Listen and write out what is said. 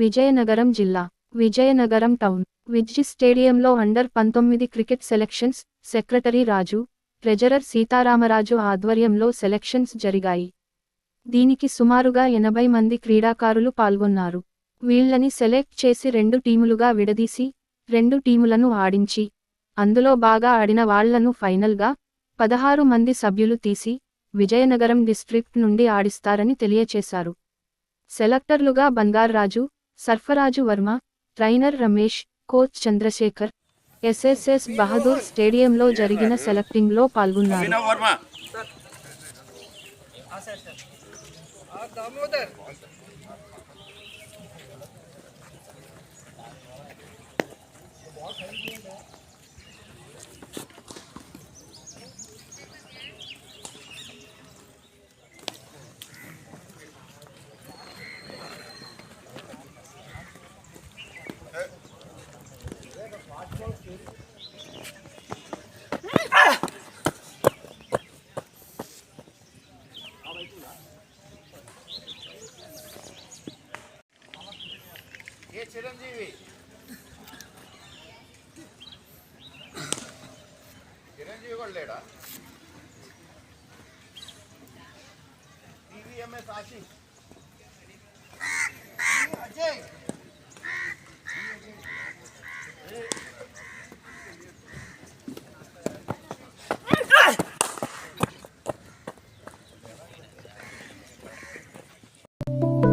విజయనగరం జిల్లా విజయనగరం టౌన్ విజ్జి స్టేడియంలో అండర్ పంతొమ్మిది cricket selections secretary Raju treasurer Seetharamaraju ఆధ్వర్యంలో సెలక్షన్స్ జరిగాయి. దీనికి సుమారుగా ఎనభై మంది క్రీడాకారులు పాల్గొన్నారు. వీళ్ళని సెలెక్ట్ చేసి రెండు టీములుగా విడదీసి రెండు టీములను ఆడించి అందులో బాగా ఆడిన వాళ్ళను ఫైనల్గా పదహారు మంది సభ్యులు తీసి విజయనగరం డిస్ట్రిక్ట్ నుండి ఆడిస్తారని తెలియచేశారు. సెలెక్టర్లుగా Bangarraju Sarfaraz Varma trainer Ramesh coach Chandrasekhar SSS Bahadur స్టేడియంలో జరిగిన సెలెక్టింగ్లో పాల్గొన్నారు. ఏ చిరంజీవి చిరంజీవి కూడా లేడా టీవీఎంఎస్ ఆశీష్ అజయ్ you